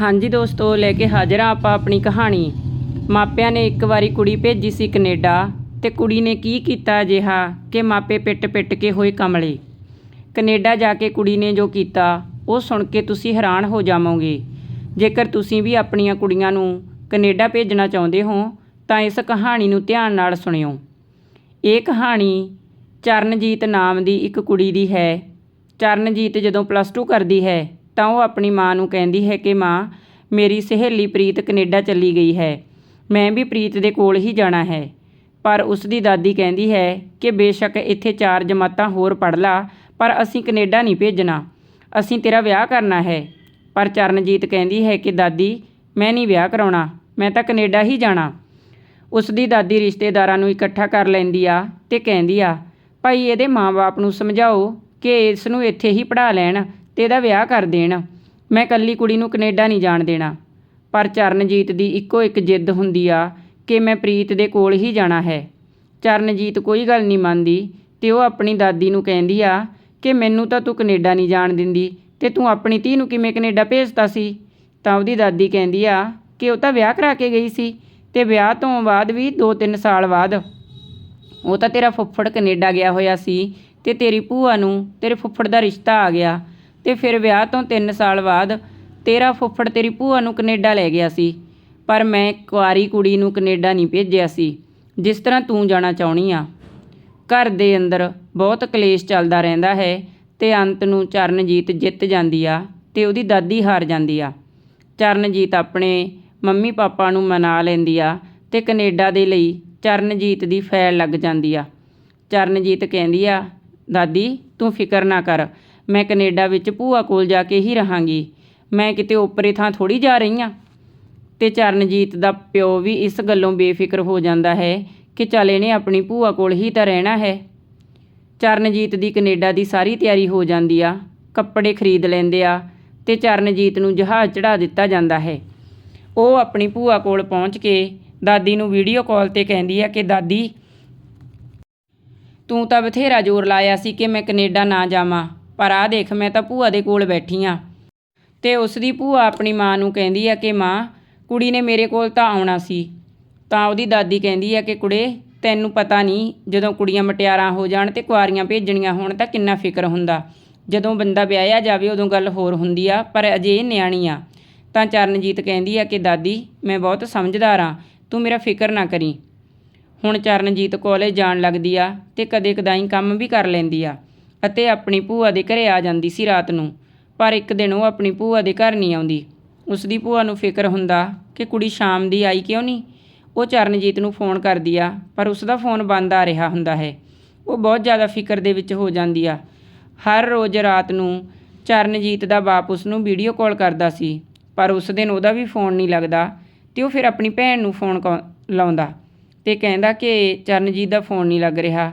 ਹਾਂਜੀ ਦੋਸਤੋ, ਲੈ ਕੇ ਹਾਜ਼ਰ ਹਾਂ ਆਪਾਂ ਆਪਣੀ ਕਹਾਣੀ। ਮਾਪਿਆਂ ਨੇ ਇੱਕ ਵਾਰੀ ਕੁੜੀ ਭੇਜੀ ਸੀ ਕੈਨੇਡਾ ਤੇ ਕੁੜੀ ਨੇ ਕੀ ਕੀਤਾ ਅਜਿਹਾ ਕਿ ਮਾਪੇ ਪਿੱਟ-ਪਿੱਟ ਕੇ ਹੋਏ ਕਮਲੇ। ਕੈਨੇਡਾ ਜਾ ਕੇ ਕੁੜੀ ਨੇ ਜੋ ਕੀਤਾ, ਉਹ ਸੁਣ ਕੇ ਤੁਸੀਂ ਹੈਰਾਨ ਹੋ ਜਾਵੋਗੇ। ਜੇਕਰ ਤੁਸੀਂ ਵੀ ਆਪਣੀਆਂ ਕੁੜੀਆਂ ਨੂੰ ਕੈਨੇਡਾ ਭੇਜਣਾ ਚਾਹੁੰਦੇ ਹੋ, ਤਾਂ ਇਸ ਕਹਾਣੀ ਨੂੰ ਧਿਆਨ ਨਾਲ ਸੁਣਿਓ। ਇਹ ਕਹਾਣੀ ਚਰਨਜੀਤ ਨਾਮ ਦੀ ਇੱਕ ਕੁੜੀ ਦੀ ਹੈ। ਚਰਨਜੀਤ ਜਦੋਂ ਪਲੱਸ 2 ਕਰਦੀ ਹੈ ਤਾਂ ਉਹ ਆਪਣੀ ਮਾਂ ਨੂੰ ਕਹਿੰਦੀ ਹੈ ਕਿ ਮਾਂ, ਮੇਰੀ ਸਹੇਲੀ ਪ੍ਰੀਤ ਕੈਨੇਡਾ ਚੱਲੀ ਗਈ ਹੈ। ਮੈਂ ਵੀ ਪ੍ਰੀਤ ਦੇ ਕੋਲ ਹੀ ਜਾਣਾ ਹੈ। ਪਰ ਉਸ ਦੀ ਦਾਦੀ ਕਹਿੰਦੀ ਹੈ ਕਿ ਬੇਸ਼ੱਕ ਇੱਥੇ ਚਾਰ ਜਮਾਤਾਂ ਹੋਰ ਪੜ੍ਹ ਲਾ, ਪਰ ਅਸੀਂ ਕੈਨੇਡਾ ਨਹੀਂ ਭੇਜਣਾ। ਅਸੀਂ ਤੇਰਾ ਵਿਆਹ ਕਰਨਾ ਹੈ। ਪਰ ਚਰਨਜੀਤ ਕਹਿੰਦੀ ਹੈ ਕਿ ਦਾਦੀ, ਮੈਂ ਨਹੀਂ ਵਿਆਹ ਕਰਾਉਣਾ, ਮੈਂ ਤਾਂ ਕੈਨੇਡਾ ਹੀ ਜਾਣਾ। ਉਸ ਦੀ ਦਾਦੀ ਰਿਸ਼ਤੇਦਾਰਾਂ ਨੂੰ ਇਕੱਠਾ ਕਰ ਲੈਂਦੀ ਆ ਤੇ ਕਹਿੰਦੀ ਆ, ਭਾਈ, ਇਹਦੇ ਮਾਂ-ਬਾਪ ਨੂੰ ਸਮਝਾਓ ਕਿ ਇਸ ਨੂੰ ਇੱਥੇ ਹੀ ਪੜ੍ਹਾ ਲੈਣ ਤੇ ਇਹਦਾ ਵਿਆਹ ਕਰ ਦੇਣ। ਮੈਂ ਇਕੱਲੀ ਕੁੜੀ ਨੂੰ ਕੈਨੇਡਾ ਨਹੀਂ ਜਾਣ ਦੇਣਾ। ਪਰ ਚਰਨਜੀਤ ਦੀ ਇੱਕੋ ਇੱਕ ਜਿੱਦ ਹੁੰਦੀ ਆ ਕਿ ਮੈਂ ਪ੍ਰੀਤ ਦੇ ਕੋਲ ਹੀ ਜਾਣਾ ਹੈ। ਚਰਨਜੀਤ ਕੋਈ ਗੱਲ ਨਹੀਂ ਮੰਨਦੀ ਤੇ ਉਹ ਆਪਣੀ ਦਾਦੀ ਨੂੰ ਕਹਿੰਦੀ ਆ ਕਿ ਮੈਨੂੰ ਤਾਂ ਤੂੰ ਕੈਨੇਡਾ ਨਹੀਂ ਜਾਣ ਦਿੰਦੀ ਤੇ ਤੂੰ ਆਪਣੀ ਧੀ ਨੂੰ ਕਿਵੇਂ ਕੈਨੇਡਾ ਭੇਜਤਾ ਸੀ? ਤਾਂ ਉਹਦੀ ਦਾਦੀ ਕਹਿੰਦੀ ਆ ਕਿ ਉਹ ਤਾਂ ਵਿਆਹ ਕਰਾ ਕੇ ਗਈ ਸੀ ਤੇ ਵਿਆਹ ਤੋਂ ਬਾਅਦ ਵੀ 2-3 ਸਾਲ ਬਾਅਦ ਉਹ ਤਾਂ ਤੇਰਾ ਫੁੱਫੜ ਕੈਨੇਡਾ ਗਿਆ ਹੋਇਆ ਸੀ ਤੇ ਤੇਰੀ ਭੂਆ ਨੂੰ ਤੇਰੇ ਫੁੱਫੜ ਦਾ ਰਿਸ਼ਤਾ ਆ ਗਿਆ। ਤੇ ਫਿਰ ਵਿਆਹ ਤੋਂ 3 ਸਾਲ ਬਾਅਦ ਤੇਰਾ ਫੁੱਫੜ ਤੇਰੀ ਭੂਆ ਨੂੰ ਕੈਨੇਡਾ ਲੈ ਗਿਆ ਸੀ। ਪਰ ਮੈਂ ਕੁਆਰੀ ਕੁੜੀ ਨੂੰ ਕੈਨੇਡਾ ਨਹੀਂ ਭੇਜਿਆ ਸੀ, ਜਿਸ ਤਰ੍ਹਾਂ ਤੂੰ ਜਾਣਾ ਚਾਹੁੰਦੀ ਆ। ਘਰ ਦੇ ਅੰਦਰ ਬਹੁਤ ਕਲੇਸ਼ ਚੱਲਦਾ ਰਹਿੰਦਾ ਹੈ ਤੇ ਅੰਤ ਨੂੰ ਚਰਨਜੀਤ ਜਿੱਤ ਜਾਂਦੀ ਆ ਤੇ ਉਹਦੀ ਦਾਦੀ ਹਾਰ ਜਾਂਦੀ ਆ। ਚਰਨਜੀਤ ਆਪਣੇ ਮੰਮੀ ਪਾਪਾ ਨੂੰ ਮਨਾ ਲੈਂਦੀ ਆ ਤੇ ਕੈਨੇਡਾ ਦੇ ਲਈ ਚਰਨਜੀਤ ਦੀ ਫੈਲ ਲੱਗ ਜਾਂਦੀ ਆ। ਚਰਨਜੀਤ ਕਹਿੰਦੀ ਆ, ਦਾਦੀ, ਤੂੰ ਫਿਕਰ ਨਾ ਕਰ ਮੈਂ ਕੈਨੇਡਾ ਵਿੱਚ ਭੂਆ ਕੋਲ ਜਾ ਕੇ ਹੀ ਰਹਾਂਗੀ। ਮੈਂ ਕਿਤੇ ਓਪਰੇ ਥਾਂ ਥੋੜੀ ਜਾ ਰਹੀ ਹਾਂ ਤੇ ਚਰਨਜੀਤ ਦਾ ਪਿਓ ਵੀ ਇਸ ਗੱਲੋਂ ਬੇਫਿਕਰ ਹੋ ਜਾਂਦਾ ਹੈ ਕਿ ਚੱਲ ਇਹਨੇ ਆਪਣੀ ਭੂਆ ਕੋਲ ਹੀ ਤਾਂ ਰਹਿਣਾ ਹੈ। ਚਰਨਜੀਤ ਦੀ ਕੈਨੇਡਾ ਦੀ ਸਾਰੀ ਤਿਆਰੀ ਹੋ ਜਾਂਦੀ ਆ। ਕੱਪੜੇ ਖਰੀਦ ਲੈਂਦੇ ਆ ਤੇ ਚਰਨਜੀਤ ਨੂੰ ਜਹਾਜ਼ ਚੜਾ ਦਿੱਤਾ ਜਾਂਦਾ ਹੈ। ਉਹ ਆਪਣੀ ਭੂਆ ਕੋਲ ਪਹੁੰਚ ਕੇ ਦਾਦੀ ਨੂੰ ਵੀਡੀਓ ਕਾਲ ਤੇ ਕਹਿੰਦੀ ਆ ਕਿ, ਦਾਦੀ, ਤੂੰ ਤਾਂ ਬਥੇਰਾ ਜ਼ੋਰ ਲਾਇਆ ਸੀ ਕਿ ਮੈਂ ਕੈਨੇਡਾ ਨਾ ਜਾਵਾਂ। ਪਰ ਆਹ ਦੇਖ, ਮੈਂ ਤਾਂ ਭੂਆ ਦੇ ਕੋਲ ਬੈਠੀ ਆ। ਤੇ ਉਸ ਦੀ ਭੂਆ ਆਪਣੀ ਮਾਂ ਨੂੰ ਕਹਿੰਦੀ ਆ ਕਿ ਮਾਂ, ਕੁੜੀ ਨੇ ਮੇਰੇ ਕੋਲ ਤਾਂ ਆਉਣਾ ਸੀ। ਤਾਂ ਉਹਦੀ ਦਾਦੀ ਕਹਿੰਦੀ ਆ ਕਿ ਕੁੜੇ, ਤੈਨੂੰ ਪਤਾ ਨਹੀਂ, ਜਦੋਂ ਕੁੜੀਆਂ ਮਟਿਆਰਾਂ ਹੋ ਜਾਣ ਤੇ ਕੁਆਰੀਆਂ ਭੇਜਣੀਆਂ ਹੋਣ ਤਾਂ ਕਿੰਨਾ ਫਿਕਰ ਹੁੰਦਾ। ਜਦੋਂ ਬੰਦਾ ਵਿਆਹਿਆ ਜਾਵੇ, ਉਦੋਂ ਗੱਲ ਹੋਰ ਹੁੰਦੀ ਆ, ਪਰ ਅਜੇ ਇਹ ਨਿਆਣੀ ਆ। ਤਾਂ ਚਰਨਜੀਤ ਕਹਿੰਦੀ ਆ ਕਿ, ਦਾਦੀ, ਮੈਂ ਬਹੁਤ ਸਮਝਦਾਰ ਆ, ਤੂੰ ਮੇਰਾ ਫਿਕਰ ਨਾ ਕਰੀ। ਹੁਣ ਚਰਨਜੀਤ ਕਾਲਜ ਜਾਣ ਲੱਗਦੀ ਆ ਤੇ ਕਦੇ ਕਦਾਈ ਕੰਮ ਵੀ ਕਰ ਲੈਂਦੀ ਆ। ਅਤੇ ਆਪਣੀ ਭੂਆ ਦੇ ਘਰੇ ਆ ਜਾਂਦੀ ਸੀ ਰਾਤ ਨੂੰ, ਪਰ ਇੱਕ ਦਿਨ ਉਹ ਆਪਣੀ ਭੂਆ ਦੇ ਘਰ ਨਹੀਂ ਆਉਂਦੀ। ਉਸ ਦੀ ਭੂਆ ਨੂੰ ਫਿਕਰ ਹੁੰਦਾ ਕਿ ਕੁੜੀ ਸ਼ਾਮ ਦੀ ਆਈ ਕਿਉਂ ਨਹੀਂ? ਉਹ ਚਰਨਜੀਤ ਨੂੰ ਫੋਨ ਕਰਦੀ ਆ, ਪਰ ਉਸ ਦਾ ਫੋਨ ਬੰਦ ਆ ਰਿਹਾ ਹੁੰਦਾ ਹੈ। ਉਹ ਬਹੁਤ ਜ਼ਿਆਦਾ ਫਿਕਰ ਦੇ ਵਿੱਚ ਹੋ ਜਾਂਦੀ ਆ। ਹਰ ਰੋਜ਼ ਰਾਤ ਨੂੰ ਚਰਨਜੀਤ ਦਾ ਬਾਪ ਉਸ ਨੂੰ ਵੀਡੀਓ ਕਾਲ ਕਰਦਾ ਸੀ, ਪਰ ਉਸ ਦਿਨ ਉਹਦਾ ਵੀ ਫੋਨ ਨਹੀਂ ਲੱਗਦਾ ਤੇ ਉਹ ਫਿਰ ਆਪਣੀ ਭੈਣ ਨੂੰ ਫੋਨ ਕੌ- ਲਾਉਂਦਾ ਤੇ ਕਹਿੰਦਾ ਕਿ ਚਰਨਜੀਤ ਦਾ ਫੋਨ ਨਹੀਂ ਲੱਗ ਰਿਹਾ।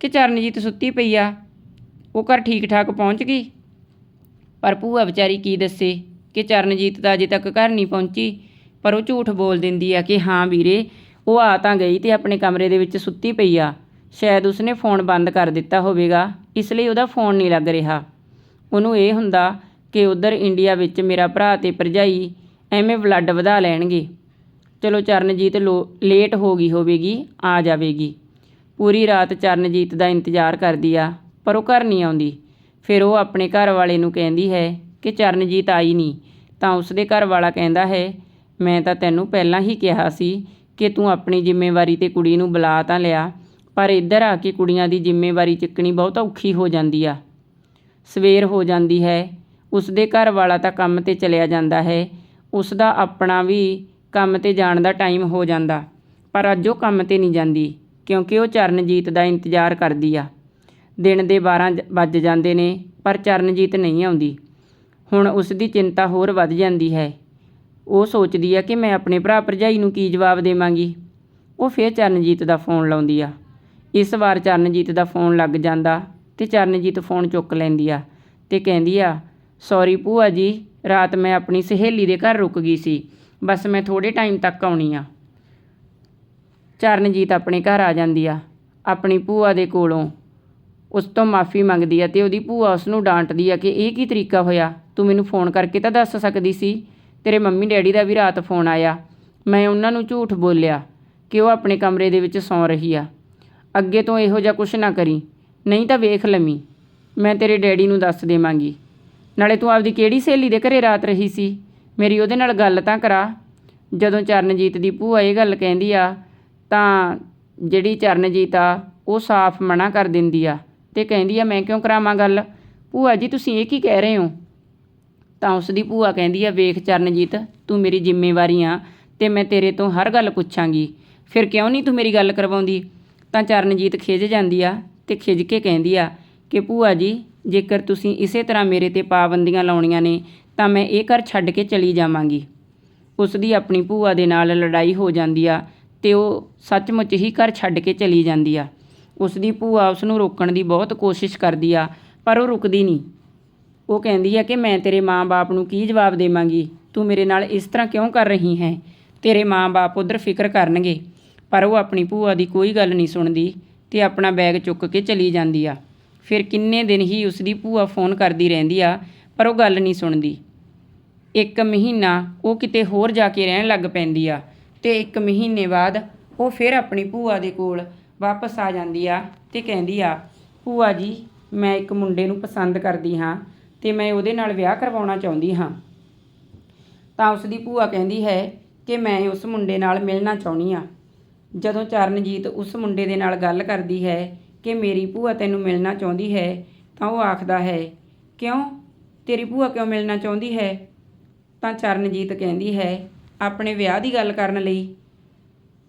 ਕਿ ਚਰਨਜੀਤ ਸੁੱਤੀ ਪਈ ਆ? ਉਹ ਘਰ ਠੀਕ ਠਾਕ ਪਹੁੰਚ ਗਈ। ਪਰ ਭੂਆ ਵਿਚਾਰੀ ਕੀ ਦੱਸੇ ਕਿ ਚਰਨਜੀਤ ਤਾਂ ਅਜੇ ਤੱਕ ਘਰ ਨਹੀਂ ਪਹੁੰਚੀ, ਪਰ ਉਹ ਝੂਠ ਬੋਲ ਦਿੰਦੀ ਆ ਕਿ ਹਾਂ ਵੀਰੇ, ਉਹ ਆ ਤਾਂ ਗਈ ਤੇ ਆਪਣੇ ਕਮਰੇ ਦੇ ਵਿੱਚ ਸੁੱਤੀ ਪਈ ਆ। ਸ਼ਾਇਦ ਉਸਨੇ ਫੋਨ ਬੰਦ ਕਰ ਦਿੱਤਾ ਹੋਵੇਗਾ, ਇਸ ਲਈ ਉਹਦਾ ਫੋਨ ਨਹੀਂ ਲੱਗ ਰਿਹਾ। ਉਹਨੂੰ ਇਹ ਹੁੰਦਾ ਕਿ ਉਧਰ ਇੰਡੀਆ ਵਿੱਚ ਮੇਰਾ ਭਰਾ ਤੇ ਭਰਜਾਈ ਐਵੇਂ ਬਲੱਡ ਵਧਾ ਲੈਣਗੇ। ਚਲੋ ਚਰਨਜੀਤ ਲੋ ਲੇਟ ਹੋ ਗਈ ਹੋਵੇਗੀ, ਆ ਜਾਵੇਗੀ। ਪੂਰੀ ਰਾਤ ਚਰਨਜੀਤ ਦਾ ਇੰਤਜ਼ਾਰ ਕਰਦੀ ਆ। ਪਰ ਉਹ ਘਰ ਨਹੀਂ ਆਉਂਦੀ। ਫਿਰ ਉਹ ਆਪਣੇ ਘਰ ਵਾਲੇ ਨੂੰ ਕਹਿੰਦੀ ਹੈ ਕਿ ਚਰਨਜੀਤ ਆਈ ਨਹੀਂ, ਤਾਂ ਉਸਦੇ ਘਰ ਵਾਲਾ ਕਹਿੰਦਾ ਹੈ, ਮੈਂ ਤਾਂ ਤੈਨੂੰ ਪਹਿਲਾਂ ਹੀ ਕਿਹਾ ਸੀ ਕਿ ਤੂੰ ਆਪਣੀ ਜ਼ਿੰਮੇਵਾਰੀ ਤੇ ਕੁੜੀ ਨੂੰ ਬੁਲਾ ਤਾਂ ਲਿਆ, ਪਰ ਇੱਧਰ ਆ ਕੇ ਕੁੜੀਆਂ ਦੀ ਜ਼ਿੰਮੇਵਾਰੀ ਚੱਕਣੀ ਬਹੁਤ ਔਖੀ ਹੋ ਜਾਂਦੀ ਆ। ਸਵੇਰ ਹੋ ਜਾਂਦੀ ਹੈ, ਉਸਦੇ ਘਰ ਵਾਲਾ ਤਾਂ ਕੰਮ ਤੇ ਚਲਿਆ ਜਾਂਦਾ ਹੈ ਉਸ ਦਾ ਆਪਣਾ ਵੀ ਕੰਮ ਤੇ ਜਾਣ ਦਾ ਟਾਈਮ ਹੋ ਜਾਂਦਾ, ਪਰ ਅੱਜ ਉਹ ਕੰਮ ਤੇ ਨਹੀਂ ਜਾਂਦੀ, ਕਿਉਂਕਿ ਉਹ ਚਰਨਜੀਤ ਦਾ ਇੰਤਜ਼ਾਰ ਕਰਦੀ ਆ। ਦਿਨ ਦੇ 12 ਜ- ਵੱਜ ਜਾਂਦੇ ਨੇ, ਪਰ ਚਰਨਜੀਤ ਨਹੀਂ ਆਉਂਦੀ। ਹੁਣ ਉਸ ਦੀ ਚਿੰਤਾ ਹੋਰ ਵੱਧ ਜਾਂਦੀ ਹੈ। ਉਹ ਸੋਚਦੀ ਆ ਕਿ ਮੈਂ ਆਪਣੇ ਭਰਾ ਭਰਜਾਈ ਨੂੰ ਕੀ ਜਵਾਬ ਦੇਵਾਂਗੀ। ਉਹ ਫਿਰ ਚਰਨਜੀਤ ਦਾ ਫੋਨ ਲਾਉਂਦੀ ਆ। ਇਸ ਵਾਰ ਚਰਨਜੀਤ ਦਾ ਫੋਨ ਲੱਗ ਜਾਂਦਾ ਤੇ ਚਰਨਜੀਤ ਫੋਨ ਚੁੱਕ ਲੈਂਦੀ ਆ ਤੇ ਕਹਿੰਦੀ ਆ ਸੌਰੀ ਭੂਆ ਜੀ, ਰਾਤ ਮੈਂ ਆਪਣੀ ਸਹੇਲੀ ਦੇ ਘਰ ਰੁਕ ਗਈ ਸੀ। ਬਸ ਮੈਂ ਥੋੜੇ ਟਾਈਮ ਤੱਕ ਆਉਣੀ ਆ। ਚਰਨਜੀਤ ਆਪਣੇ ਘਰ ਆ ਜਾਂਦੀ ਆ, ਆਪਣੀ ਭੂਆ ਦੇ ਕੋਲੋਂ। ਉਸ ਤੋਂ ਮਾਫੀ ਮੰਗਦੀ ਆ ਤੇ ਉਹਦੀ ਭੂਆ ਉਸ ਨੂੰ ਡਾਂਟਦੀ ਆ ਕਿ ਇਹ ਕੀ ਤਰੀਕਾ ਹੋਇਆ? ਤੂੰ ਮੈਨੂੰ ਫੋਨ ਕਰਕੇ ਤਾਂ ਦੱਸ ਸਕਦੀ ਸੀ। ਤੇਰੇ ਮੰਮੀ ਡੈਡੀ ਦਾ ਵੀ ਰਾਤ ਫੋਨ ਆਇਆ। ਮੈਂ ਉਹਨਾਂ ਨੂੰ ਝੂਠ ਬੋਲਿਆ ਕਿ ਉਹ ਆਪਣੇ ਕਮਰੇ ਦੇ ਵਿੱਚ ਸੌਂ ਰਹੀ ਆ। ਅੱਗੇ ਤੋਂ ਇਹੋ ਜਿਹਾ ਕੁਛ ਨਾ ਕਰੀ। ਨਹੀਂ ਤਾਂ ਵੇਖ ਲਵੀਂ। ਮੈਂ ਤੇਰੇ ਡੈਡੀ ਨੂੰ ਦੱਸ ਦੇਵਾਂਗੀ। ਨਾਲੇ ਤੂੰ ਆਪਦੀ ਕਿਹੜੀ ਸਹੇਲੀ ਦੇ ਘਰੇ ਰਾਤ ਰਹੀ ਸੀ? ਮੇਰੀ ਉਹਦੇ ਨਾਲ ਗੱਲ ਤਾਂ ਕਰਾ। ਜਦੋਂ ਚਰਨਜੀਤ ਦੀ ਭੂਆ ਇਹ ਗੱਲ ਕਹਿੰਦੀ ਆ, ਤਾਂ ਜਿਹੜੀ ਚਰਨਜੀਤ ਆ, ਉਹ ਸਾਫ਼ ਮਨਾ ਕਰ ਦਿੰਦੀ ਆ। ਤੇ ਕਹਿੰਦੀ ਆ, ਮੈਂ ਕਿਉਂ ਕਰਾਵਾਂ ਗੱਲ? ਭੂਆ ਜੀ, ਤੁਸੀਂ ਇਹ ਕੀ ਕਹਿ ਰਹੇ ਹੋ? ਤਾਂ ਉਸ ਦੀ ਭੂਆ ਕਹਿੰਦੀ ਆ, ਵੇਖ ਚਰਨਜੀਤ, ਤੂੰ ਮੇਰੀ ਜ਼ਿੰਮੇਵਾਰੀ ਆ ਤੇ ਮੈਂ ਤੇਰੇ ਤੋਂ ਹਰ ਗੱਲ ਪੁੱਛਾਂਗੀ। ਫਿਰ ਕਿਉਂ ਨਹੀਂ ਤੂੰ ਮੇਰੀ ਗੱਲ ਕਰਵਾਉਂਦੀ? ਤਾਂ ਚਰਨਜੀਤ ਖਿਜ ਜਾਂਦੀ ਆ ਤੇ ਖਿਜ ਕੇ ਕਹਿੰਦੀ ਆ ਕਿ, ਭੂਆ ਜੀ, ਜੇਕਰ ਤੁਸੀਂ ਇਸੇ ਤਰ੍ਹਾਂ ਮੇਰੇ ਤੇ ਪਾਬੰਦੀਆਂ ਲਾਉਣੀਆਂ ਨੇ, ਤਾਂ ਮੈਂ ਇਹ ਘਰ ਛੱਡ ਕੇ ਚਲੀ ਜਾਵਾਂਗੀ। ਉਸ ਦੀ ਆਪਣੀ ਭੂਆ ਦੇ ਨਾਲ ਲੜਾਈ ਹੋ ਜਾਂਦੀ ਆ ਤੇ ਉਹ ਸੱਚਮੁੱਚ ਹੀ ਘਰ ਛੱਡ ਕੇ ਚਲੀ ਜਾਂਦੀ ਆ। ਉਸ ਦੀ ਭੂਆ ਉਸ ਨੂੰ ਰੋਕਣ ਦੀ ਬਹੁਤ ਕੋਸ਼ਿਸ਼ ਕਰਦੀ ਆ, ਪਰ ਉਹ ਰੁਕਦੀ ਨਹੀਂ। ਉਹ ਕਹਿੰਦੀ ਆ ਕਿ ਮੈਂ ਤੇਰੇ ਮਾਂ-ਬਾਪ ਨੂੰ ਕੀ ਜਵਾਬ ਦੇਵਾਂਗੀ? ਤੂੰ ਮੇਰੇ ਨਾਲ ਇਸ ਤਰ੍ਹਾਂ ਕਿਉਂ ਕਰ ਰਹੀ ਹੈ? ਤੇਰੇ ਮਾਂ-ਬਾਪ ਉਧਰ ਫਿਕਰ ਕਰਨਗੇ, ਪਰ ਉਹ ਆਪਣੀ ਭੂਆ ਦੀ ਕੋਈ ਗੱਲ ਨਹੀਂ ਸੁਣਦੀ ਤੇ ਆਪਣਾ ਬੈਗ ਚੁੱਕ ਕੇ ਚਲੀ ਜਾਂਦੀ ਆ। ਫਿਰ ਕਿੰਨੇ ਦਿਨ ਹੀ ਉਸ ਦੀ ਭੂਆ ਫੋਨ ਕਰਦੀ ਰਹਿੰਦੀ ਆ, ਪਰ ਉਹ ਗੱਲ ਨਹੀਂ ਸੁਣਦੀ। ਇੱਕ ਮਹੀਨਾ ਉਹ ਕਿਤੇ ਹੋਰ ਜਾ ਕੇ ਰਹਿਣ ਲੱਗ ਪੈਂਦੀ ਆ ਤੇ ਇੱਕ ਮਹੀਨੇ ਬਾਅਦ ਉਹ ਫਿਰ ਆਪਣੀ ਭੂਆ ਦੇ ਕੋਲ ਵਾਪਸ ਆ ਜਾਂਦੀ ਆ ਤੇ ਕਹਿੰਦੀ ਆ, ਭੂਆ ਜੀ, ਮੈਂ ਇੱਕ ਮੁੰਡੇ ਨੂੰ ਪਸੰਦ ਕਰਦੀ ਹਾਂ ਤੇ ਮੈਂ ਉਹਦੇ ਨਾਲ ਵਿਆਹ ਕਰਵਾਉਣਾ ਚਾਹੁੰਦੀ ਹਾਂ। ਤਾਂ ਉਸ ਦੀ ਭੂਆ ਕਹਿੰਦੀ ਹੈ ਕਿ ਮੈਂ ਉਸ ਮੁੰਡੇ ਨਾਲ ਮਿਲਣਾ ਚਾਹੁੰਦੀ ਆ ਜਦੋਂ ਚਰਨਜੀਤ ਉਸ ਮੁੰਡੇ ਦੇ ਨਾਲ ਗੱਲ ਕਰਦੀ ਹੈ ਕਿ ਮੇਰੀ ਭੂਆ ਤੈਨੂੰ ਮਿਲਣਾ ਚਾਹੁੰਦੀ ਹੈ, ਤਾਂ ਉਹ ਆਖਦਾ ਹੈ, ਕਿਉਂ? ਤੇਰੀ ਭੂਆ ਕਿਉਂ ਮਿਲਣਾ ਚਾਹੁੰਦੀ ਹੈ? ਤਾਂ ਚਰਨਜੀਤ ਕਹਿੰਦੀ ਹੈ, ਆਪਣੇ ਵਿਆਹ ਦੀ ਗੱਲ ਕਰਨ ਲਈ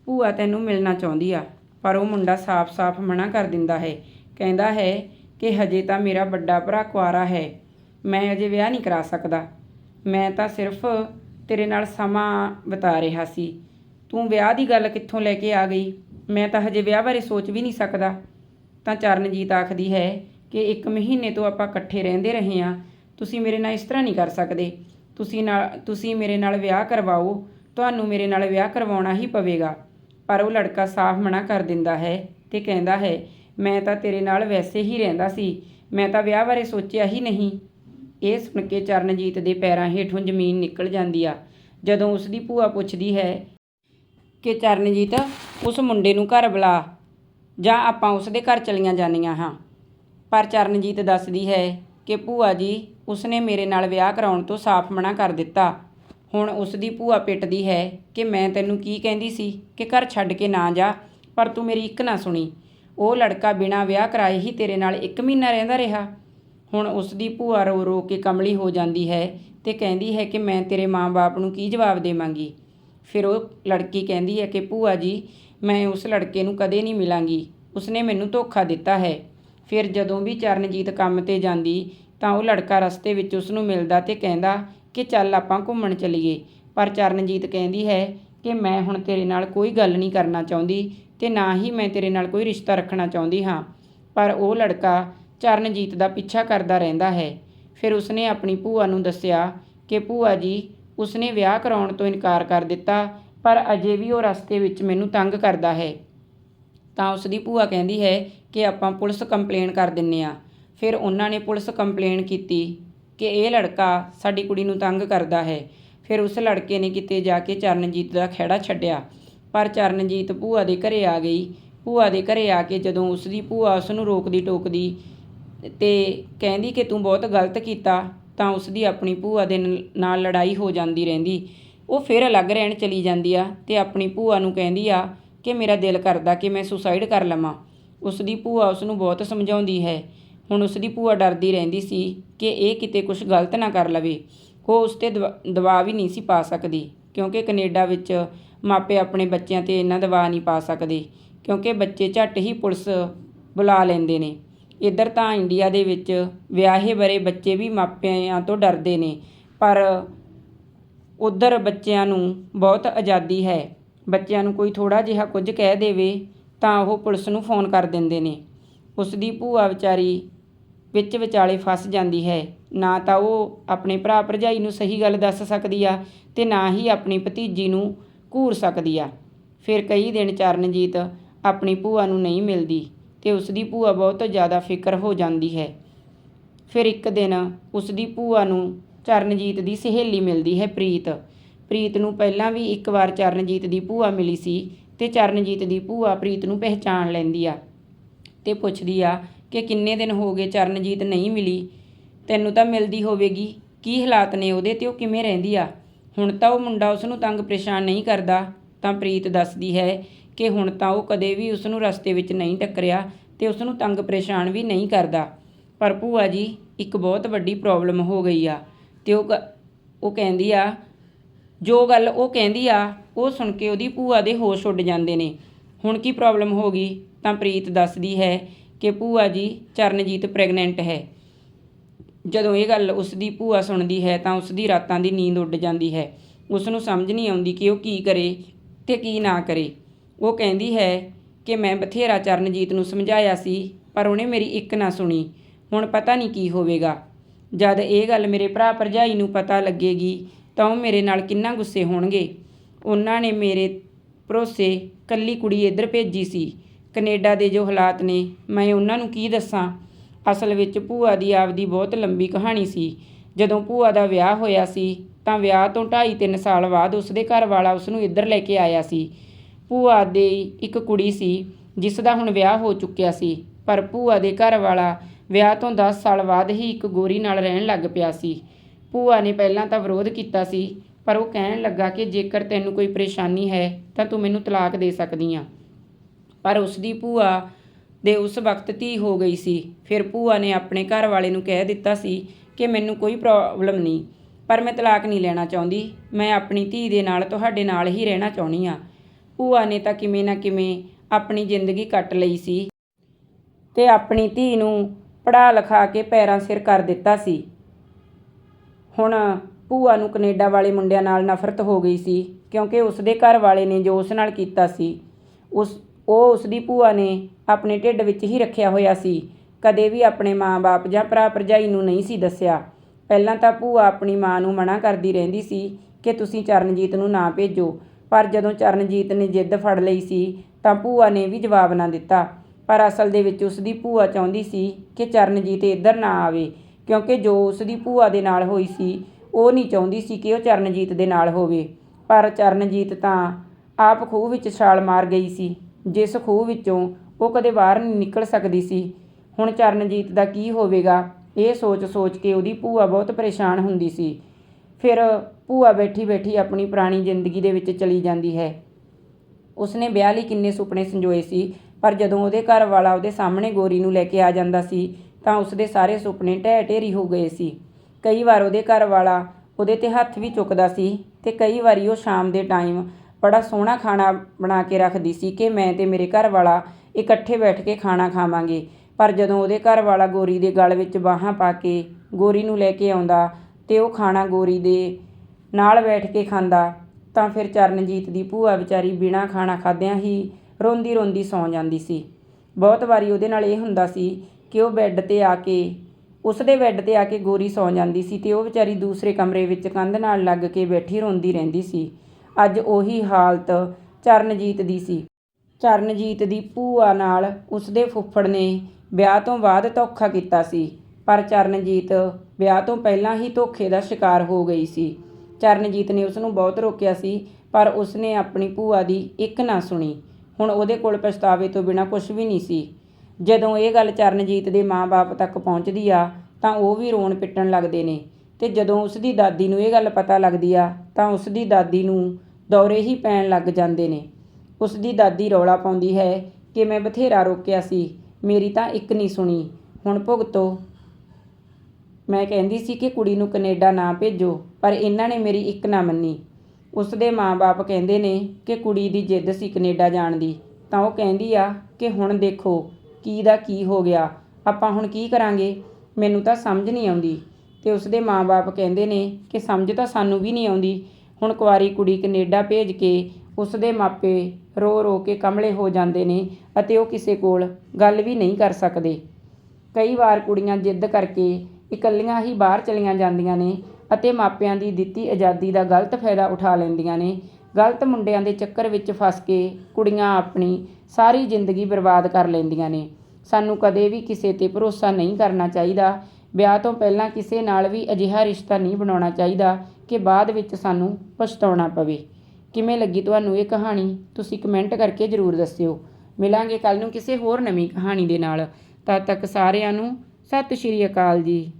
ਭੂਆ ਤੈਨੂੰ ਮਿਲਣਾ ਚਾਹੁੰਦੀ ਆ। ਪਰ ਉਹ ਮੁੰਡਾ ਸਾਫ਼-ਸਾਫ਼ ਮਨਾ ਕਰ ਦਿੰਦਾ ਹੈ। ਕਹਿੰਦਾ ਹੈ ਕਿ ਹਜੇ ਤਾਂ ਮੇਰਾ ਵੱਡਾ ਭਰਾ ਕੁਆਰਾ ਹੈ। ਮੈਂ ਅਜੇ ਵਿਆਹ ਨਹੀਂ ਕਰਾ ਸਕਦਾ। ਮੈਂ ਤਾਂ ਸਿਰਫ ਤੇਰੇ ਨਾਲ ਸਮਾਂ ਬਿਤਾ ਰਿਹਾ ਸੀ। ਤੂੰ ਵਿਆਹ ਦੀ ਗੱਲ ਕਿੱਥੋਂ ਲੈ ਕੇ ਆ ਗਈ? ਮੈਂ ਤਾਂ ਹਜੇ ਵਿਆਹ ਬਾਰੇ ਸੋਚ ਵੀ ਨਹੀਂ ਸਕਦਾ। ਤਾਂ ਚਰਨਜੀਤ ਆਖਦੀ ਹੈ ਕਿ ਇੱਕ ਮਹੀਨੇ ਤੋਂ ਆਪਾਂ ਇਕੱਠੇ ਰਹਿੰਦੇ ਰਹੇ ਹਾਂ। ਤੁਸੀਂ ਮੇਰੇ ਨਾਲ ਇਸ ਤਰ੍ਹਾਂ ਨਹੀਂ ਕਰ ਸਕਦੇ। ਤੁਸੀਂ ਨਾਲ, ਤੁਸੀਂ ਮੇਰੇ ਨਾਲ ਵਿਆਹ ਕਰਵਾਓ। ਤੁਹਾਨੂੰ ਮੇਰੇ ਨਾਲ ਵਿਆਹ ਕਰਵਾਉਣਾ ਹੀ ਪਵੇਗਾ। ਪਰ ਉਹ ਲੜਕਾ ਸਾਫ਼ ਮਨਾ ਕਰ ਦਿੰਦਾ ਹੈ ਤੇ ਕਹਿੰਦਾ ਹੈ, ਮੈਂ ਤਾਂ ਤੇਰੇ ਨਾਲ ਵੈਸੇ ਹੀ ਰਹਿੰਦਾ ਸੀ, ਮੈਂ ਤਾਂ ਵਿਆਹ ਬਾਰੇ ਸੋਚਿਆ ਹੀ ਨਹੀਂ। ਇਹ ਸੁਣ ਕੇ ਚਰਨਜੀਤ ਦੇ ਪੈਰਾਂ ਹੇਠੋਂ ਜ਼ਮੀਨ ਨਿਕਲ ਜਾਂਦੀ ਆ। ਜਦੋਂ ਉਸ ਦੀ ਭੂਆ ਪੁੱਛਦੀ ਹੈ ਕਿ, ਚਰਨਜੀਤ, ਉਸ ਮੁੰਡੇ ਨੂੰ ਘਰ ਬੁਲਾ, ਜਾਂ ਆਪਾਂ ਉਸ ਦੇ ਘਰ ਚਲੀਆਂ ਜਾਂਦੀਆਂ ਹਾਂ? ਪਰ ਚਰਨਜੀਤ ਦੱਸਦੀ ਹੈ ਕਿ, ਭੂਆ ਜੀ, ਉਸਨੇ ਮੇਰੇ ਨਾਲ ਵਿਆਹ ਕਰਾਉਣ ਤੋਂ ਸਾਫ਼ ਮਨਾ ਕਰ ਦਿੱਤਾ। ਹੁਣ ਉਸ ਦੀ ਭੂਆ ਪਿੱਟਦੀ ਹੈ ਕਿ ਮੈਂ ਤੈਨੂੰ ਕੀ ਕਹਿੰਦੀ ਸੀ ਕਿ ਘਰ ਛੱਡ ਕੇ ਨਾ ਜਾ, ਪਰ ਤੂੰ ਮੇਰੀ ਇੱਕ ਨਾ ਸੁਣੀ। ਉਹ ਲੜਕਾ ਬਿਨਾਂ ਵਿਆਹ ਕਰਾਏ ਹੀ ਤੇਰੇ ਨਾਲ ਇੱਕ ਮਹੀਨਾ ਰਹਿੰਦਾ ਰਿਹਾ। ਹੁਣ ਉਸ ਦੀ ਭੂਆ ਰੋ ਰੋ ਕੇ ਕਮਲੀ ਹੋ ਜਾਂਦੀ ਹੈ ਤੇ ਕਹਿੰਦੀ ਹੈ ਕਿ ਮੈਂ ਤੇਰੇ ਮਾਂ-ਬਾਪ ਨੂੰ ਕੀ ਜਵਾਬ ਦੇਵਾਂਗੀ? ਫਿਰ ਉਹ ਲੜਕੀ ਕਹਿੰਦੀ ਹੈ ਕਿ ਭੂਆ ਜੀ, ਮੈਂ ਉਸ ਲੜਕੇ ਨੂੰ ਕਦੇ ਨਹੀਂ ਮਿਲਾਂਗੀ। ਉਸਨੇ ਮੈਨੂੰ ਧੋਖਾ ਦਿੱਤਾ ਹੈ। ਫਿਰ ਜਦੋਂ ਵੀ ਚਰਨਜੀਤ ਕੰਮ ਤੇ ਜਾਂਦੀ ਤਾਂ ਉਹ ਲੜਕਾ ਰਸਤੇ ਵਿੱਚ ਉਸ ਨੂੰ ਮਿਲਦਾ ਤੇ ਕਹਿੰਦਾ ਕਿ ਚੱਲ ਆਪਾਂ ਘੁੰਮਣ ਚਲੀਏ। ਪਰ ਚਰਨਜੀਤ ਕਹਿੰਦੀ ਹੈ ਕਿ ਮੈਂ ਹੁਣ ਤੇਰੇ ਨਾਲ ਕੋਈ ਗੱਲ ਨਹੀਂ ਕਰਨਾ ਚਾਹੁੰਦੀ ਤੇ ਨਾ ਹੀ ਮੈਂ ਤੇਰੇ ਨਾਲ ਕੋਈ ਰਿਸ਼ਤਾ ਰੱਖਣਾ ਚਾਹੁੰਦੀ ਹਾਂ। ਪਰ ਉਹ ਲੜਕਾ ਚਰਨਜੀਤ ਦਾ ਪਿੱਛਾ ਕਰਦਾ ਰਹਿੰਦਾ ਹੈ। ਫਿਰ ਉਸਨੇ ਆਪਣੀ ਭੂਆ ਨੂੰ ਦੱਸਿਆ ਕਿ ਭੂਆ ਜੀ, ਉਸਨੇ ਵਿਆਹ ਕਰਾਉਣ ਤੋਂ ਇਨਕਾਰ ਕਰ ਦਿੱਤਾ, ਪਰ ਅਜੇ ਵੀ ਉਹ ਰਸਤੇ ਵਿੱਚ ਮੈਨੂੰ ਤੰਗ ਕਰਦਾ ਹੈ। ਤਾਂ ਉਸ ਦੀ ਭੂਆ ਕਹਿੰਦੀ ਹੈ ਕਿ ਆਪਾਂ ਪੁਲਿਸ ਕੰਪਲੇਨ ਕਰ ਦਿੰਨੇ ਆ। ਫਿਰ ਉਹਨਾਂ ਨੇ ਪੁਲਿਸ ਕੰਪਲੇਨ ਕੀਤੀ। ਕਿ ਇਹ ਲੜਕਾ ਸਾਡੀ ਕੁੜੀ ਨੂੰ ਤੰਗ ਕਰਦਾ ਹੈ। ਫਿਰ ਉਸ ਲੜਕੇ ਨੇ ਕਿਤੇ ਜਾ ਕੇ ਚਰਨਜੀਤ ਦਾ ਖਹਿੜਾ ਛੱਡਿਆ। ਪਰ ਚਰਨਜੀਤ ਭੂਆ ਦੇ ਘਰੇ ਆ ਗਈ। ਭੂਆ ਦੇ ਘਰੇ ਆ ਕੇ ਜਦੋਂ ਉਸ ਦੀ ਭੂਆ ਉਸ ਨੂੰ ਰੋਕਦੀ ਟੋਕਦੀ ਤੇ ਕਹਿੰਦੀ ਕਿ ਤੂੰ ਬਹੁਤ ਗਲਤ ਕੀਤਾ, ਤਾਂ ਉਸ ਦੀ ਆਪਣੀ ਭੂਆ ਦੇ ਨਾਲ ਲੜਾਈ ਹੋ ਜਾਂਦੀ ਰਹਿੰਦੀ। ਉਹ ਫਿਰ ਅਲੱਗ ਰਹਿਣ ਚਲੀ ਜਾਂਦੀ ਆ ਤੇ ਆਪਣੀ ਭੂਆ ਨੂੰ ਕਹਿੰਦੀ ਆ ਕਿ ਮੇਰਾ ਦਿਲ ਕਰਦਾ ਕਿ ਮੈਂ ਸੁਸਾਈਡ ਕਰ ਲਵਾਂ। ਉਸ ਦੀ ਭੂਆ ਉਸ ਨੂੰ ਬਹੁਤ ਸਮਝਾਉਂਦੀ ਹੈ। ਹੁਣ ਉਸ ਦੀ ਭੂਆ ਡਰਦੀ ਰਹਿੰਦੀ ਸੀ ਕਿ ਇਹ ਕਿਤੇ ਕੁਝ ਗਲਤ ਨਾ ਕਰ ਲਵੇ। ਉਹ ਉਸ ਤੇ ਦਬਾ- ਦਬਾਅ ਵੀ ਨਹੀਂ ਸੀ ਪਾ ਸਕਦੀ, ਕਿਉਂਕਿ ਕੈਨੇਡਾ ਵਿੱਚ ਮਾਪੇ ਆਪਣੇ ਬੱਚਿਆਂ ਤੇ ਇੰਨਾ ਦਬਾਅ ਨਹੀਂ ਪਾ ਸਕਦੇ, ਕਿਉਂਕਿ ਬੱਚੇ ਝੱਟ ਹੀ ਪੁਲਿਸ ਬੁਲਾ ਲੈਂਦੇ ਨੇ। ਇੱਧਰ ਤਾਂ ਇੰਡੀਆ ਦੇ ਵਿੱਚ ਵਿਆਹੇ ਬਰੇ ਬੱਚੇ ਵੀ ਮਾਪਿਆਂ ਤੋਂ ਡਰਦੇ ਨੇ, ਪਰ ਉਧਰ ਬੱਚਿਆਂ ਨੂੰ ਬਹੁਤ ਆਜ਼ਾਦੀ ਹੈ। ਬੱਚਿਆਂ ਨੂੰ ਕੋਈ ਥੋੜਾ ਜਿਹਾ ਕੁਝ ਕਹਿ ਦੇਵੇ ਤਾਂ ਉਹ ਪੁਲਿਸ ਨੂੰ ਫੋਨ ਕਰ ਦਿੰਦੇ ਨੇ। ਉਸ ਦੀ ਭੂਆ ਵਿਚਾਰੀ ਵਿੱਚ ਵਿਚਾਲੇ ਫਸ ਜਾਂਦੀ ਹੈ। ਨਾ ਤਾਂ ਉਹ ਆਪਣੇ ਭਰਾ ਭਰਜਾਈ ਨੂੰ ਸਹੀ ਗੱਲ ਦੱਸ ਸਕਦੀ ਆ ਤੇ ਨਾ ਹੀ ਆਪਣੀ ਭਤੀਜੀ ਨੂੰ ਘੂਰ ਸਕਦੀ ਆ। ਫਿਰ ਕਈ ਦਿਨ ਚਰਨਜੀਤ ਆਪਣੀ ਭੂਆ ਨੂੰ ਨਹੀਂ ਮਿਲਦੀ ਤੇ ਉਸ ਦੀ ਭੂਆ ਬਹੁਤ ਜ਼ਿਆਦਾ ਫਿਕਰ ਹੋ ਜਾਂਦੀ ਹੈ। ਫਿਰ ਇੱਕ ਦਿਨ ਉਸ ਦੀ ਭੂਆ ਨੂੰ ਚਰਨਜੀਤ ਦੀ ਸਹੇਲੀ ਮਿਲਦੀ ਹੈ ਪ੍ਰੀਤ। ਪ੍ਰੀਤ ਨੂੰ ਪਹਿਲਾਂ ਵੀ ਇੱਕ ਵਾਰ ਚਰਨਜੀਤ ਦੀ ਭੂਆ ਮਿਲੀ ਸੀ ਤੇ ਚਰਨਜੀਤ ਦੀ ਭੂਆ ਪ੍ਰੀਤ ਨੂੰ ਪਹਿਚਾਣ ਲੈਂਦੀ ਆ ਤੇ ਪੁੱਛਦੀ ਆ ਕਿ ਕਿੰਨੇ ਦਿਨ ਹੋ ਗਏ ਚਰਨਜੀਤ ਨਹੀਂ ਮਿਲੀ, ਤੈਨੂੰ ਤਾਂ ਮਿਲਦੀ ਹੋਵੇਗੀ। ਕੀ ਹਾਲਾਤ ਨੇ ਉਹਦੇ ਤੇ, ਉਹ ਕਿਵੇਂ ਰਹਿੰਦੀ ਆ? ਹੁਣ ਤਾਂ ਉਹ ਮੁੰਡਾ ਉਸ ਨੂੰ ਤੰਗ ਪਰੇਸ਼ਾਨ ਨਹੀਂ ਕਰਦਾ। ਤਾਂ ਪ੍ਰੀਤ ਦੱਸਦੀ ਹੈ ਕਿ ਹੁਣ ਤਾਂ ਉਹ ਕਦੇ ਵੀ ਉਸ ਨੂੰ ਰਸਤੇ ਵਿੱਚ ਨਹੀਂ ਟੱਕਰਿਆ ਤੇ ਉਸ ਨੂੰ ਤੰਗ ਪਰੇਸ਼ਾਨ ਵੀ ਨਹੀਂ ਕਰਦਾ। ਪਰ ਭੂਆ ਜੀ, ਇੱਕ ਬਹੁਤ ਵੱਡੀ ਪ੍ਰੋਬਲਮ ਹੋ ਗਈ ਆ ਤੇ ਉਹ ਕ- ਉਹ ਕਹਿੰਦੀ ਆ, ਜੋ ਗੱਲ ਉਹ ਕਹਿੰਦੀ ਆ, ਉਹ ਸੁਣ ਕੇ ਉਹਦੀ ਭੂਆ ਦੇ ਹੋਸ਼ ਉੱਡ ਜਾਂਦੇ ਨੇ। ਹੁਣ ਕੀ ਪ੍ਰੋਬਲਮ ਹੋ ਗਈ? ਤਾਂ ਪ੍ਰੀਤ ਦੱਸਦੀ ਹੈ ਕਿ ਭੂਆ ਜੀ ਚਰਨਜੀਤ ਪ੍ਰੈਗਨੈਂਟ ਹੈ। ਜਦੋਂ ਇਹ ਗੱਲ ਉਸ ਦੀ ਭੂਆ ਸੁਣਦੀ ਹੈ ਤਾਂ ਉਸ ਦੀ ਰਾਤਾਂ ਦੀ ਨੀਂਦ ਉੱਡ ਜਾਂਦੀ ਹੈ। ਉਸ ਨੂੰ ਸਮਝ ਨਹੀਂ ਆਉਂਦੀ ਕਿ ਉਹ ਕੀ ਕਰੇ ਤੇ ਕੀ ਨਾ ਕਰੇ। ਉਹ ਕਹਿੰਦੀ ਹੈ ਕਿ ਮੈਂ ਬਥੇਰਾ ਚਰਨਜੀਤ ਨੂੰ ਸਮਝਾਇਆ ਸੀ, ਪਰ ਉਹਨੇ ਮੇਰੀ ਇੱਕ ਨਾ ਸੁਣੀ। ਹੁਣ ਪਤਾ ਨਹੀਂ ਕੀ ਹੋਵੇਗਾ। ਜਦ ਇਹ ਗੱਲ ਮੇਰੇ ਭਰਾ ਭਰਜਾਈ ਨੂੰ ਪਤਾ ਲੱਗੇਗੀ ਤਾਂ ਉਹ ਮੇਰੇ ਨਾਲ ਕਿੰਨਾ ਗੁੱਸੇ ਹੋਣਗੇ। ਉਹਨਾਂ ਨੇ ਮੇਰੇ ਭਰੋਸੇ ਕੱਲੀ ਕੁੜੀ ਇੱਧਰ ਭੇਜੀ ਸੀ। ਕੈਨੇਡਾ ਦੇ ਜੋ ਹਾਲਾਤ ਨੇ, ਮੈਂ ਉਹਨਾਂ ਨੂੰ ਕੀ ਦੱਸਾਂ? ਅਸਲ ਵਿੱਚ ਭੂਆ ਦੀ ਆਪਦੀ ਬਹੁਤ ਲੰਬੀ ਕਹਾਣੀ ਸੀ। ਜਦੋਂ ਭੂਆ ਦਾ ਵਿਆਹ ਹੋਇਆ ਸੀ, ਤਾਂ ਵਿਆਹ ਤੋਂ 2.5-3 ਸਾਲ ਬਾਅਦ ਉਸਦੇ ਘਰ ਵਾਲਾ ਉਸ ਨੂੰ ਇੱਧਰ ਲੈ ਕੇ ਆਇਆ ਸੀ। ਭੂਆ ਦੇ ਇੱਕ ਕੁੜੀ ਸੀ, ਜਿਸ ਦਾ ਹੁਣ ਵਿਆਹ ਹੋ ਚੁੱਕਿਆ ਸੀ, ਪਰ ਭੂਆ ਦੇ ਘਰ ਵਾਲਾ ਵਿਆਹ ਤੋਂ 10 ਸਾਲ ਬਾਅਦ ਹੀ ਇੱਕ ਗੋਰੀ ਨਾਲ ਰਹਿਣ ਲੱਗ ਪਿਆ ਸੀ। ਭੂਆ ਨੇ ਪਹਿਲਾਂ ਤਾਂ ਵਿਰੋਧ ਕੀਤਾ ਸੀ, ਪਰ ਉਹ ਕਹਿਣ ਲੱਗਾ ਕਿ ਜੇਕਰ ਤੈਨੂੰ ਕੋਈ ਪਰੇਸ਼ਾਨੀ ਹੈ, ਤਾਂ ਤੂੰ ਮੈਨੂੰ ਤਲਾਕ ਦੇ ਸਕਦੀ ਆ। ਪਰ ਉਸ ਦੀ ਭੂਆ ਦੇ ਉਸ ਵਕਤ ਧੀ ਹੋ ਗਈ ਸੀ। ਫਿਰ ਭੂਆ ਨੇ ਆਪਣੇ ਘਰ ਵਾਲੇ ਨੂੰ ਕਹਿ ਦਿੱਤਾ ਸੀ ਕਿ ਮੈਨੂੰ ਕੋਈ ਪ੍ਰੋਬਲਮ ਨਹੀਂ, ਪਰ ਮੈਂ ਤਲਾਕ ਨਹੀਂ ਲੈਣਾ ਚਾਹੁੰਦੀ। ਮੈਂ ਆਪਣੀ ਧੀ ਦੇ ਨਾਲ ਤੁਹਾਡੇ ਨਾਲ ਹੀ ਰਹਿਣਾ ਚਾਹੁੰਦੀ ਆ ਭੂਆ ਨੇ ਤਾਂ ਕਿਵੇਂ ਨਾ ਕਿਵੇਂ ਆਪਣੀ ਜ਼ਿੰਦਗੀ ਕੱਟ ਲਈ ਸੀ ਤੇ ਆਪਣੀ ਧੀ ਨੂੰ ਪੜ੍ਹਾ ਲਿਖਾ ਕੇ ਪੈਰਾਂ ਸਿਰ ਕਰ ਦਿੱਤਾ ਸੀ। ਹੁਣ ਭੂਆ ਨੂੰ ਕੈਨੇਡਾ ਵਾਲੇ ਮੁੰਡਿਆਂ ਨਾਲ ਨਫ਼ਰਤ ਹੋ ਗਈ ਸੀ ਕਿਉਂਕਿ ਉਸ ਦੇ ਘਰ ਵਾਲੇ ਨੇ ਜੋ ਉਸ ਨਾਲ ਕੀਤਾ ਸੀ, ਉਸ ਉਹ ਉਸ ਦੀ ਭੂਆ ਨੇ ਆਪਣੇ ਢਿੱਡ ਵਿੱਚ ਹੀ ਰੱਖਿਆ ਹੋਇਆ ਸੀ। ਕਦੇ ਵੀ ਆਪਣੇ ਮਾਂ-ਬਾਪ ਜਾਂ ਭਰਾ ਭਰਜਾਈ ਨੂੰ ਨਹੀਂ ਸੀ ਦੱਸਿਆ। ਪਹਿਲਾਂ ਤਾਂ ਭੂਆ ਆਪਣੀ ਮਾਂ ਨੂੰ ਮਨਾ ਕਰਦੀ ਰਹਿੰਦੀ ਸੀ ਕਿ ਤੁਸੀਂ ਚਰਨਜੀਤ ਨੂੰ ਨਾ ਭੇਜੋ। ਪਰ ਜਦੋਂ ਚਰਨਜੀਤ ਨੇ ਜਿੱਦ ਫੜ ਲਈ ਸੀ ਤਾਂ ਭੂਆ ਨੇ ਵੀ ਜਵਾਬ ਨਾ ਦਿੱਤਾ। ਪਰ ਅਸਲ ਦੇ ਵਿੱਚ ਉਸ ਦੀ ਭੂਆ ਚਾਹੁੰਦੀ ਸੀ ਕਿ ਚਰਨਜੀਤ ਇੱਧਰ ਨਾ ਆਵੇ, ਕਿਉਂਕਿ ਜੋ ਉਸ ਦੀ ਭੂਆ ਦੇ ਨਾਲ ਹੋਈ ਸੀ, ਉਹ ਨਹੀਂ ਚਾਹੁੰਦੀ ਸੀ ਕਿ ਉਹ ਚਰਨਜੀਤ ਦੇ ਨਾਲ ਹੋਵੇ। ਪਰ ਚਰਨਜੀਤ ਤਾਂ ਆਪ ਖੂਹ ਵਿੱਚ ਛਾਲ ਮਾਰ ਗਈ ਸੀ। ਜਿਸ ਖੂਹ ਵਿੱਚੋਂ ਉਹ ਕਦੇ ਬਾਹਰ ਨਹੀਂ ਨਿਕਲ ਸਕਦੀ ਸੀ। ਹੁਣ ਚਰਨਜੀਤ ਦਾ ਕੀ ਹੋਵੇਗਾ? ਇਹ ਸੋਚ-ਸੋਚ ਕੇ ਉਹਦੀ ਭੂਆ ਬਹੁਤ ਪਰੇਸ਼ਾਨ ਹੁੰਦੀ ਸੀ। ਫਿਰ ਭੂਆ ਬੈਠੀ-ਬੈਠੀ ਆਪਣੀ ਪੁਰਾਣੀ ਜ਼ਿੰਦਗੀ ਦੇ ਵਿੱਚ ਚਲੀ ਜਾਂਦੀ ਹੈ। ਉਸਨੇ ਵਿਆਹ ਲਈ ਕਿੰਨੇ ਸੁਪਨੇ ਸੰਜੋਏ ਸੀ, ਪਰ ਜਦੋਂ ਉਹਦੇ ਘਰ ਵਾਲਾ ਉਹਦੇ ਸਾਹਮਣੇ ਗੋਰੀ ਨੂੰ ਲੈ ਕੇ ਆ ਜਾਂਦਾ ਸੀ, ਤਾਂ ਉਸਦੇ ਸਾਰੇ ਸੁਪਨੇ ਢਹਿ ਢੇਰੀ ਹੋ ਗਏ ਸੀ। ਕਈ ਵਾਰ ਉਹਦੇ ਘਰ ਵਾਲਾ ਉਹਦੇ ਤੇ ਹੱਥ ਵੀ ਚੁੱਕਦਾ ਸੀ ਤੇ ਕਈ ਵਾਰੀ ਉਹ ਸ਼ਾਮ ਦੇ ਟਾਈਮ ਬੜਾ ਸੋਹਣਾ ਖਾਣਾ ਬਣਾ ਕੇ ਰੱਖਦੀ ਸੀ ਕਿ ਮੈਂ ਤੇ ਮੇਰੇ ਘਰ ਵਾਲਾ ਇਕੱਠੇ ਬੈਠ ਕੇ ਖਾਣਾ ਖਾਵਾਂਗੇ। ਪਰ ਜਦੋਂ ਉਹਦੇ ਘਰ ਵਾਲਾ ਗੋਰੀ ਦੇ ਗਲ ਵਿੱਚ ਬਾਹਾਂ ਪਾ ਕੇ ਗੋਰੀ ਨੂੰ ਲੈ ਕੇ ਆਉਂਦਾ ਤੇ ਉਹ ਖਾਣਾ ਗੋਰੀ ਦੇ ਨਾਲ ਬੈਠ ਕੇ ਖਾਂਦਾ, ਤਾਂ ਫਿਰ ਚਰਨਜੀਤ ਦੀ ਭੂਆ ਵਿਚਾਰੀ ਬਿਨਾਂ ਖਾਣਾ ਖਾਦਿਆਂ ਹੀ ਰੋਂਦੀ ਰੋਂਦੀ ਸੌਂ ਜਾਂਦੀ ਸੀ। ਬਹੁਤ ਵਾਰੀ ਉਹਦੇ ਨਾਲ ਇਹ ਹੁੰਦਾ ਸੀ ਕਿ ਉਹ ਬੈੱਡ ਤੇ ਆ ਕੇ, ਉਸ ਦੇ ਬੈੱਡ ਤੇ ਆ ਕੇ ਗੋਰੀ ਸੌਂ ਜਾਂਦੀ ਸੀ ਤੇ ਉਹ ਵਿਚਾਰੀ ਦੂਸਰੇ ਕਮਰੇ ਵਿੱਚ ਕੰਧ ਨਾਲ ਲੱਗ ਕੇ ਬੈਠੀ ਰੋਂਦੀ ਰਹਿੰਦੀ ਸੀ। ਅੱਜ ਉਹੀ ਹਾਲਤ ਚਰਨਜੀਤ ਦੀ ਸੀ। ਚਰਨਜੀਤ ਦੀ ਭੂਆ ਨਾਲ ਉਸਦੇ ਫੁੱਫੜ ਨੇ ਵਿਆਹ ਤੋਂ ਬਾਅਦ ਧੋਖਾ ਕੀਤਾ ਸੀ, ਪਰ ਚਰਨਜੀਤ ਵਿਆਹ ਤੋਂ ਪਹਿਲਾਂ ਹੀ ਧੋਖੇ ਦਾ ਸ਼ਿਕਾਰ ਹੋ ਗਈ ਸੀ। ਚਰਨਜੀਤ ਨੇ ਉਸ ਨੂੰ ਬਹੁਤ ਰੋਕਿਆ ਸੀ, ਪਰ ਉਸਨੇ ਆਪਣੀ ਭੂਆ ਦੀ ਇੱਕ ਨਾ ਸੁਣੀ। ਹੁਣ ਉਹਦੇ ਕੋਲ ਪਛਤਾਵੇ ਤੋਂ ਬਿਨਾ ਕੁਝ ਵੀ ਨਹੀਂ ਸੀ। ਜਦੋਂ ਇਹ ਗੱਲ ਚਰਨਜੀਤ ਦੇ ਮਾਪੇ ਤੱਕ ਪਹੁੰਚਦੀ ਆ, ਤਾਂ ਉਹ ਵੀ ਰੋਣ ਪਿੱਟਣ ਲੱਗਦੇ ਨੇ। ਤੇ ਜਦੋਂ ਉਸ ਦੀ ਦਾਦੀ ਨੂੰ ਇਹ ਗੱਲ ਪਤਾ ਲੱਗਦੀ ਆ, ਤਾਂ ਉਸ ਦੀ ਦਾਦੀ ਨੂੰ ਦੌਰੇ ਹੀ ਪੈਣ ਲੱਗ ਜਾਂਦੇ ਨੇ। ਉਸ ਦੀ ਦਾਦੀ ਰੌਲਾ ਪਾਉਂਦੀ ਹੈ ਕਿ ਮੈਂ ਬਥੇਰਾ ਰੋਕਿਆ ਸੀ, ਮੇਰੀ ਤਾਂ ਇੱਕ ਨਹੀਂ ਸੁਣੀ। ਹੁਣ ਭੁਗਤੋ। ਮੈਂ ਕਹਿੰਦੀ ਸੀ ਕਿ ਕੁੜੀ ਨੂੰ ਕੈਨੇਡਾ ਨਾ ਭੇਜੋ, ਪਰ ਇਹਨਾਂ ਨੇ ਮੇਰੀ ਇੱਕ ਨਾ ਮੰਨੀ। ਉਸ ਦੇ ਮਾਪੇ ਕਹਿੰਦੇ ਨੇ ਕਿ ਕੁੜੀ ਦੀ ਜਿੱਦ ਸੀ ਕੈਨੇਡਾ ਜਾਣ ਦੀ। ਤਾਂ ਉਹ ਕਹਿੰਦੀ ਆ ਕਿ ਹੁਣ ਦੇਖੋ, ਕੀ ਦਾ ਕੀ ਹੋ ਗਿਆ, ਆਪਾਂ ਹੁਣ ਕੀ ਕਰਾਂਗੇ? ਮੈਨੂੰ ਤਾਂ ਸਮਝ ਨਹੀਂ ਆਉਂਦੀ। ਤੇ ਉਸ ਦੇ ਮਾਪੇ ਕਹਿੰਦੇ ਨੇ ਕਿ ਸਮਝ ਤਾਂ ਸਾਨੂੰ ਵੀ ਨਹੀਂ ਆਉਂਦੀ। ਹੁਣ ਕੁਆਰੀ ਕੁੜੀ ਕੈਨੇਡਾ ਭੇਜ ਕੇ ਉਸ ਦੇ ਮਾਪੇ ਰੋ ਰੋ ਕੇ ਕਮਲੇ ਹੋ ਜਾਂਦੇ ਨੇ ਅਤੇ ਉਹ ਕਿਸੇ ਕੋਲ ਗੱਲ ਵੀ ਨਹੀਂ ਕਰ ਸਕਦੇ। ਕਈ ਵਾਰ ਕੁੜੀਆਂ ਜਿੱਦ ਕਰਕੇ ਇਕੱਲੀਆਂ ਹੀ ਬਾਹਰ ਚਲੀਆਂ ਜਾਂਦੀਆਂ ਨੇ ਅਤੇ ਮਾਪਿਆਂ ਦੀ ਦਿੱਤੀ ਆਜ਼ਾਦੀ ਦਾ ਗਲਤ ਫਾਇਦਾ ਉਠਾ ਲੈਂਦੀਆਂ ਨੇ। ਗਲਤ ਮੁੰਡਿਆਂ ਦੇ ਚੱਕਰ ਵਿੱਚ ਫਸ ਕੇ ਕੁੜੀਆਂ ਆਪਣੀ ਸਾਰੀ ਜ਼ਿੰਦਗੀ ਬਰਬਾਦ ਕਰ ਲੈਂਦੀਆਂ ਨੇ। ਸਾਨੂੰ ਕਦੇ ਵੀ ਕਿਸੇ ਤੇ ਭਰੋਸਾ ਨਹੀਂ ਕਰਨਾ ਚਾਹੀਦਾ ਵਿਆਹ ਤੋਂ ਪਹਿਲਾਂ ਕਿਸੇ ਨਾਲ ਵੀ ਅਜਿਹਾ ਰਿਸ਼ਤਾ ਨਹੀਂ ਬਣਾਉਣਾ ਚਾਹੀਦਾ ਕਿ ਬਾਅਦ ਵਿੱਚ ਸਾਨੂੰ ਪਛਤਾਉਣਾ ਪਵੇ। ਕਿਵੇਂ ਲੱਗੀ ਤੁਹਾਨੂੰ ਇਹ ਕਹਾਣੀ? ਤੁਸੀਂ ਕਮੈਂਟ ਕਰਕੇ ਜ਼ਰੂਰ ਦੱਸਿਓ। ਮਿਲਾਂਗੇ ਕੱਲ ਨੂੰ ਕਿਸੇ ਹੋਰ ਨਵੀਂ ਕਹਾਣੀ ਦੇ ਨਾਲ। ਤਦ ਤੱਕ ਸਾਰਿਆਂ ਨੂੰ ਸਤਿ ਸ਼੍ਰੀ ਅਕਾਲ ਜੀ।